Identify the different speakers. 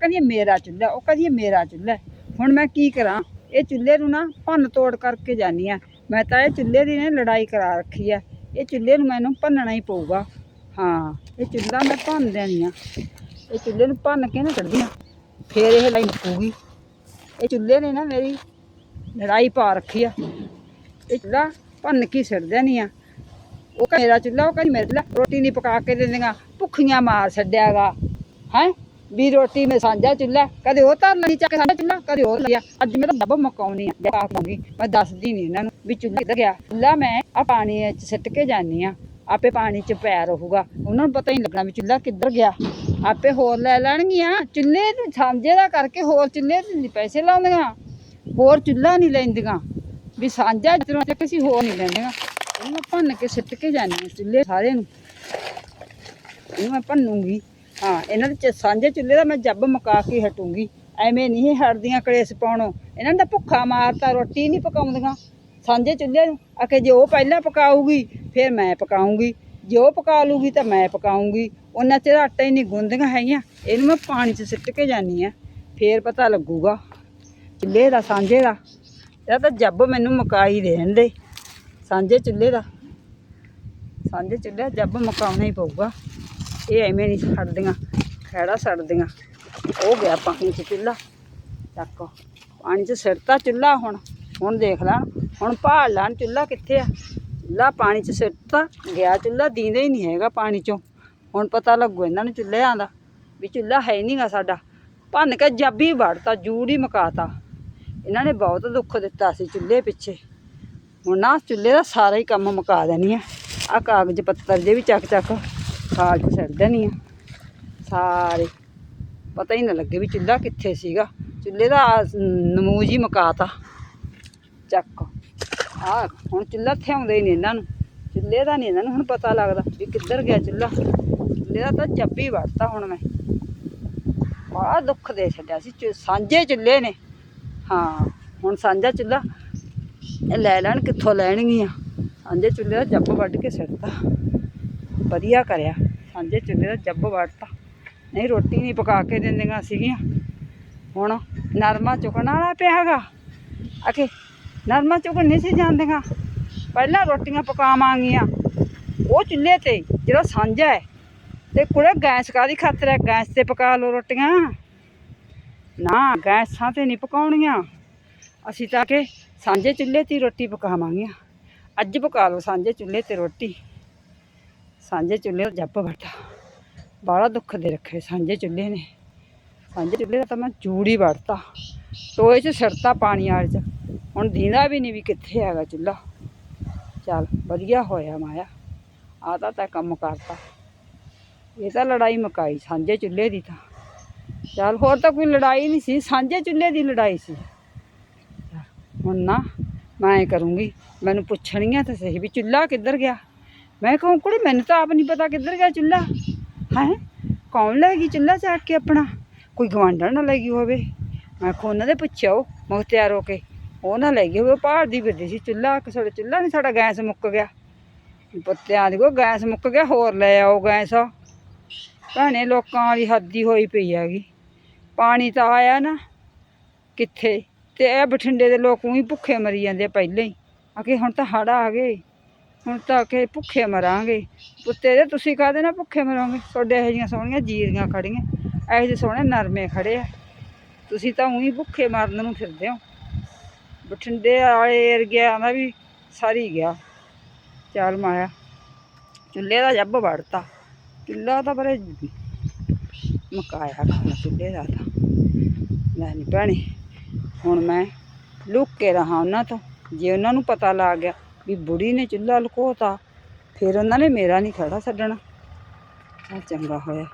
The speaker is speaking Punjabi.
Speaker 1: ਕਹਿੰਦੀ ਇਹ ਮੇਰਾ ਚੁੱਲ੍ਹਾ। ਉਹ ਕਹਿੰਦੀ ਇਹ ਮੇਰਾ ਚੁੱਲ੍ਹਾ ਹੁਣ ਮੈਂ ਕੀ ਕਰਾਂ? ਇਹ ਚੁੱਲ੍ਹੇ ਨੂੰ ਨਾ ਭੰਨ ਤੋੜ ਕਰਕੇ ਜਾਨੀ ਆ ਮੈਂ ਤਾਂ ਇਹ ਚੁੱਲ੍ਹੇ ਦੀ ਨੇ ਲੜਾਈ ਕਰਾ ਰੱਖੀ ਆ ਇਹ ਚੁੱਲ੍ਹੇ ਨੂੰ ਮੈਨੂੰ ਭੰਨਣਾ ਹੀ ਪਊਗਾ। ਹਾਂ, ਇਹ ਚੁੱਲ੍ਹਾ ਮੈਂ ਭੰਨ ਦੇਣੀ ਆ। ਇਹ ਚੁੱਲ੍ਹੇ ਨੂੰ ਭੰਨ ਕੇ ਨਾ ਕੱਢਦੀ ਆ ਫੇਰ ਇਹ ਲੜਾਈ ਪਊਗੀ ਇਹ ਚੁੱਲ੍ਹੇ ਨੇ ਨਾ ਮੇਰੀ ਲੜਾਈ ਪਾ ਰੱਖੀ ਆ। ਇਹ ਚੁੱਲ੍ਹਾ ਭੰਨ ਕੇ ਛੱਡ ਦੇਣੀ ਆ। ਉਹ ਕਹਿੰਦਾ, ਮੇਰਾ ਚੁੱਲ੍ਹਾ। ਉਹ ਕਹਿੰਦੀ, ਮੇਰਾ ਚੁੱਲ੍ਹਾ। ਰੋਟੀ ਨਹੀਂ ਪਕਾ ਕੇ ਦਿੰਦੀਆਂ। ਭੁੱਖੀਆਂ ਮਾਰ ਛੱਡਿਆਗਾ। ਹੈ? ਵੀ ਰੋਟੀ ਮੈਂ ਸਾਂਝਾ ਚੁੱਲ੍ਹਾ ਕਦੇ ਉਹ ਤਾਂ ਲਈ ਚੱਕ ਕੇ ਸਾਂਝਾ ਚੁੱਲ੍ਹਾ ਕਦੇ ਉਹ ਲਿਆ ਅੱਜ ਮੈਂ ਤਾਂ ਡੱਬ ਮਕਾਉਣੀ ਆ ਦੇਖਾ ਕਰਾਂਗੀ ਮੈਂ ਦੱਸਦੀ ਨਹੀਂ ਇਹਨਾਂ ਨੂੰ ਵੀ ਚੁੱਲ੍ਹਾ ਕਿੱਧਰ ਗਿਆ। ਚੁੱਲ੍ਹਾ ਮੈਂ ਆ ਪਾਣੀ 'ਚ ਸਿੱਟ ਕੇ ਜਾਨੀ ਆ। ਆਪੇ ਪਾਣੀ 'ਚ ਪੈ ਰਹੂਗਾ। ਉਹਨਾਂ ਨੂੰ ਪਤਾ ਹੀ ਨਹੀਂ ਲੱਗਣਾ ਵੀ ਚੁੱਲ੍ਹਾ ਕਿੱਧਰ ਗਿਆ। ਆਪੇ ਹੋਰ ਲੈ ਲੈਣਗੀਆਂ। ਚੁੱਲ੍ਹੇ ਨੂੰ ਸਾਂਝੇ ਦਾ ਕਰਕੇ ਹੋਰ ਚੁੱਲ੍ਹੇ ਤੇ ਨਹੀਂ ਪੈਸੇ ਲਾਉਂਦੀਆਂ। ਹੋਰ ਚੁੱਲ੍ਹਾ ਨਹੀਂ ਲੈਂਦੀਆਂ। ਵੀ ਸਾਂਝਾ ਜਦੋਂ ਤੱਕ ਅਸੀਂ ਹੋਰ ਨਹੀਂ ਲੈਂਦੀਆਂ। ਇਹਨੂੰ ਮੈਂ ਭੰਨ ਕੇ ਸਿੱਟ ਕੇ ਜਾਨੀ ਆ ਚੁੱਲ੍ਹੇ ਸਾਰੇ ਨੂੰ। ਇਹਨੂੰ ਮੈਂ ਭੰਨੂਗੀ। ਹਾਂ, ਇਹਨਾਂ ਦੇ ਚ- ਸਾਂਝੇ ਚੁੱਲ੍ਹੇ ਦਾ ਮੈਂ ਜੱਬ ਮੁਕਾ ਕੇ ਹਟੂੰਗੀ। ਐਵੇਂ ਨਹੀਂ ਹਟਦੀਆਂ ਕਲੇਸ਼ ਪਾਉਣੋਂ। ਇਹਨਾਂ ਨੇ ਤਾਂ ਭੁੱਖਾ ਮਾਰਤਾ, ਰੋਟੀ ਨਹੀਂ ਪਕਾਉਂਦੀਆਂ। ਸਾਂਝੇ ਚੁੱਲ੍ਹੇ ਨੂੰ ਆਖੇ ਜੇ ਉਹ ਪਹਿਲਾਂ ਪਕਾਊਗੀ, ਫਿਰ ਮੈਂ ਪਕਾਉਂਗੀ ਜੇ ਉਹ ਪਕਾ ਲੂਗੀ ਤਾਂ ਮੈਂ ਪਕਾਉਂਗੀ ਉਹਨਾਂ ਚਿਰ ਆਟਾ ਹੀ ਨਹੀਂ ਗੁੰਦੀਆਂ ਹੈਗੀਆਂ। ਇਹਨੂੰ ਮੈਂ ਪਾਣੀ 'ਚ ਸਿੱਟ ਕੇ ਜਾਂਦੀ ਆ ਫੇਰ ਪਤਾ ਲੱਗੂਗਾ। ਚੁੱਲ੍ਹੇ ਦਾ, ਸਾਂਝੇ ਦਾ। ਇਹ ਤਾਂ ਜੱਬ ਮੈਨੂੰ ਮਕਾਈ ਦੇਣ ਦੇ। ਸਾਂਝੇ ਚੁੱਲ੍ਹੇ ਦਾ। ਸਾਂਝੇ ਚੁੱਲ੍ਹੇ ਦਾ ਜੱਬ ਮੁਕਾਉਣਾ ਹੀ ਪਊਗਾ। ਇਹ ਐਵੇਂ ਨਹੀਂ ਛੱਡਦੀਆਂ ਖੈੜਾ ਛੱਡਦੀਆਂ ਉਹ ਗਿਆ ਪਾਣੀ 'ਚ ਚੁੱਲ੍ਹਾ। ਚੱਕ। ਪਾਣੀ 'ਚ ਸਿੱਟਤਾ ਚੁੱਲ੍ਹਾ ਹੁਣ ਹੁਣ ਦੇਖ ਲੈਣ। ਹੁਣ ਭਾਲ ਲੈਣ ਚੁੱਲ੍ਹਾ ਕਿੱਥੇ ਆ। ਚੁੱਲ੍ਹਾ ਪਾਣੀ 'ਚ ਸਿੱਟਤਾ ਗਿਆ ਚੁੱਲ੍ਹਾ, ਦੀਂਦਾ ਹੀ ਨਹੀਂ ਹੈਗਾ ਪਾਣੀ 'ਚੋਂ। ਹੁਣ ਪਤਾ ਲੱਗੂ ਇਹਨਾਂ ਨੂੰ ਚੁੱਲ੍ਹਿਆਂ ਦਾ ਵੀ ਚੁੱਲ੍ਹਾ ਹੈ ਨਹੀਂਗਾ ਸਾਡਾ। ਭੰਨ ਕੇ ਜਾਬੀ ਵੜਤਾ, ਜੂੜ ਹੀ ਮਕਾਤਾ। ਇਹਨਾਂ ਨੇ ਬਹੁਤ ਦੁੱਖ ਦਿੱਤਾ ਸੀ ਚੁੱਲ੍ਹੇ ਪਿੱਛੇ। ਹੁਣ ਨਾ ਚੁੱਲ੍ਹੇ ਦਾ ਸਾਰਾ ਹੀ ਕੰਮ ਮੁਕਾ ਦੇਣੀ ਆ। ਆ ਕਾਗਜ਼ ਪੱਤਰ ਜੇ ਵੀ ਚੱਕ ਚੱਕ ਸਾਲ 'ਚ ਸਿੱਟ ਦੇਣੀ ਆ। ਸਾਰੇ। ਪਤਾ ਹੀ ਨਾ ਲੱਗੇ ਵੀ ਚੁੱਲ੍ਹਾ ਕਿੱਥੇ ਸੀਗਾ। ਚੁੱਲ੍ਹੇ ਦਾ ਨਮੂਜ ਹੀ ਮੁਕਾਤਾ। ਚੱਕ। ਆ ਹੁਣ ਚੁੱਲ੍ਹਾ ਥਿਆਉਂਦੇ ਹੀ ਨਹੀਂ ਇਹਨਾਂ ਨੂੰ। ਚੁੱਲ੍ਹੇ ਦਾ ਨਹੀਂ ਇਹਨਾਂ ਨੂੰ ਹੁਣ ਪਤਾ ਲੱਗਦਾ ਵੀ ਕਿੱਧਰ ਗਿਆ ਚੁੱਲ੍ਹਾ। ਚੁੱਲ੍ਹੇ ਦਾ ਤਾਂ ਜੱਬੀ ਵੜਤਾ ਹੁਣ ਮੈਂ। ਬੜਾ ਦੁੱਖ ਦੇ ਛੱਡਿਆ ਸੀ। ਚੁ- ਸਾਂਝੇ ਚੁੱਲ੍ਹੇ ਨੇ। ਹਾਂ, ਹੁਣ ਸਾਂਝਾ ਚੁੱਲ੍ਹਾ। ਲੈ ਲੈਣ ਕਿੱਥੋਂ ਲੈਣਗੀਆਂ। ਸਾਂਝੇ ਚੁੱਲ੍ਹੇ ਦਾ ਜੱਬ ਵੱਢ ਕੇ ਸਿੱਟਤਾ। ਵਧੀਆ ਕਰਿਆ। ਸਾਂਝੇ ਚੁੱਲ੍ਹੇ ਦਾ ਜੱਬ ਵੱਢਤਾ। ਨਹੀਂ, ਰੋਟੀ ਨਹੀਂ ਪਕਾ ਕੇ ਦਿੰਦੀਆਂ ਸੀਗੀਆਂ। ਹੁਣ ਨਰਮਾ ਚੁਗਣ ਵਾਲਾ ਪਿਆ ਹੈਗਾ। ਆਖੇ ਨਰਮਾ ਚੁਗਣ ਨਹੀਂ ਸੀ ਜਾਂਦੀਆਂ। ਪਹਿਲਾਂ ਰੋਟੀਆਂ ਪਕਾਵਾਂਗੀਆਂ। ਉਹ ਚੁੱਲ੍ਹੇ ਤੇ, ਜਿਹੜਾ ਸਾਂਝਾ ਹੈ। ਤੇ ਕੁੜੇ ਗੈਸ ਕਾਦੀ ਖਾਤਰ ਹੈ? ਗੈਸ ਤੇ ਪਕਾ ਲਓ ਰੋਟੀਆਂ। ਨਾ, ਗੈਸਾਂ ਤੇ ਨਹੀਂ ਪਕਾਉਣੀਆਂ। ਅਸੀਂ ਤਾਂ ਕਿ ਸਾਂਝੇ ਚੁੱਲ੍ਹੇ ਤੇ ਹੀ ਰੋਟੀ ਪਕਾਵਾਂਗੀਆਂ। ਅੱਜ ਪਕਾ ਲਓ ਸਾਂਝੇ ਚੁੱਲ੍ਹੇ ਤੇ ਰੋਟੀ। ਸਾਂਝੇ ਚੁੱਲ੍ਹੇ ਦਾ ਜੱਪ ਵੱਟਾ ਬਾਹਲਾ ਦੁੱਖ ਦੇ ਰੱਖੇ ਸਾਂਝੇ ਚੁੱਲ੍ਹੇ ਨੇ। ਸਾਂਝੇ ਚੁੱਲ੍ਹੇ ਦਾ ਤਾਂ ਮੈਂ ਜੂੜੀ ਵੜਤਾ ਟੋਏ 'ਚ ਸਿਰਤਾ ਪਾਣੀ ਵਾਲੇ 'ਚ। ਹੁਣ ਦੀਂਦਾ ਵੀ ਨਹੀਂ ਵੀ ਕਿੱਥੇ ਹੈਗਾ ਚੁੱਲ੍ਹਾ। ਚੱਲ ਵਧੀਆ ਹੋਇਆ ਮਾਇਆ। ਆ ਤਾਂ ਤੈਂ ਕੰਮ ਕਰਤਾ। ਇਹ ਤਾਂ ਲੜਾਈ ਮੁਕਾਈ ਸਾਂਝੇ ਚੁੱਲ੍ਹੇ ਦੀ ਤਾਂ। ਚੱਲ ਹੋਰ ਤਾਂ ਕੋਈ ਲੜਾਈ ਨਹੀਂ ਸੀ, ਸਾਂਝੇ ਚੁੱਲ੍ਹੇ ਦੀ ਲੜਾਈ ਸੀ। ਹੁਣ ਨਾ ਮੈਂ ਕਰੂੰਗੀ, ਮੈਨੂੰ ਪੁੱਛਣੀਆਂ ਤਾਂ ਸਹੀ ਵੀ ਚੁੱਲ੍ਹਾ ਕਿੱਧਰ ਗਿਆ? ਮੈਂ ਕਹੂੰ ਕੁੜੀ, ਮੈਨੂੰ ਤਾਂ ਆਪ ਨਹੀਂ ਪਤਾ ਕਿੱਧਰ ਗਿਆ ਚੁੱਲ੍ਹਾ। ਹੈ? ਕੌਣ ਲੈ ਗਈ ਚੁੱਲ੍ਹਾ ਚੱਕ ਕੇ ਆਪਣਾ? ਕੋਈ ਗਵਾਂਢਣ ਨਾ ਲੈ ਗਈ ਹੋਵੇ। ਮੈਂ ਕੋ ਉਹਨਾਂ ਦੇ ਪੁੱਛਿਆ ਉਹ ਮੁਖਤਿਆਰ ਹੋ ਕੇ। ਉਹ ਨਾ ਲੈ ਗਈ ਹੋਵੇ, ਉਹ ਪਹਾੜ ਦੀ ਫਿਰਦੀ ਸੀ ਚੁੱਲ੍ਹਾ, ਕਿ ਸਾਡਾ ਚੁੱਲ੍ਹਾ ਨਹੀਂ ਸਾਡਾ ਗੈਸ ਮੁੱਕ ਗਿਆ। ਪੁੱਤਿਆਂ ਦੀ ਕੋ ਗੈਸ ਮੁੱਕ ਗਿਆ, ਹੋਰ ਲੈ ਆਓ ਗੈਸ। ਭੈਣੇ, ਲੋਕਾਂ ਵਾਲੀ ਹੱਦੀ ਹੋਈ ਪਈ ਹੈਗੀ। ਪਾਣੀ ਤਾਂ ਆਇਆ ਨਾ, ਕਿੱਥੇ? ਤੇ ਇਹ ਬਠਿੰਡੇ ਦੇ ਲੋਕ ਉਹੀ ਭੁੱਖੇ ਮਰੀ ਜਾਂਦੇ ਪਹਿਲਾਂ ਹੀ। ਆਖੇ, ਹੁਣ ਤਾਂ ਹੜਾ ਆ ਗਏ। ਹੁਣ ਤਾਂ ਕਿ ਭੁੱਖੇ ਮਰਾਂਗੇ। ਪੁੱਤੇ ਦੇ ਤੁਸੀਂ ਕਾਹਦੇ ਨਾਲ ਭੁੱਖੇ ਮਰੋਗੇ? ਤੁਹਾਡੇ ਇਹੋ ਜਿਹੀਆਂ ਸੋਹਣੀਆਂ ਜੀਰੀਆਂ ਖੜੀਆਂ। ਇਹੋ ਜਿਹੇ ਸੋਹਣੇ ਨਰਮੇ ਖੜੇ ਆ। ਤੁਸੀਂ ਤਾਂ ਉਹੀ ਭੁੱਖੇ ਮਰਨ ਨੂੰ ਫਿਰਦੇ ਹੋ। ਬਠਿੰਡੇ ਵਾਲੇ ਏਰੀਆ ਦਾ ਵੀ ਸਾਰੀ ਗਿਆ। ਚੱਲ ਮਾਇਆ, ਚੁੱਲ੍ਹੇ ਦਾ ਜੱਬ ਵੜਤਾ। ਚੁੱਲ੍ਹਾ ਤਾਂ ਬਰੇ ਮਕਾਇਆ ਖਾਣਾ ਚੁੱਲ੍ਹੇ ਦਾ ਤਾਂ। ਮੈਂ ਨਹੀਂ ਭੈਣੇ, ਹੁਣ ਮੈਂ ਲੁੱਕ ਕੇ ਰਹਾ ਉਹਨਾਂ ਤੋਂ। ਜੇ ਉਹਨਾਂ ਨੂੰ ਪਤਾ ਲੱਗ ਗਿਆ ਵੀ ਬੁੜੀ ਨੇ ਚੁੱਲ੍ਹਾ ਲੁਕੋਤਾ, ਫਿਰ ਉਹਨਾਂ ਨੇ ਮੇਰਾ ਨਹੀਂ ਖੜਾ ਛੱਡਣਾ। ਆ ਚੰਗਾ ਹੋਇਆ।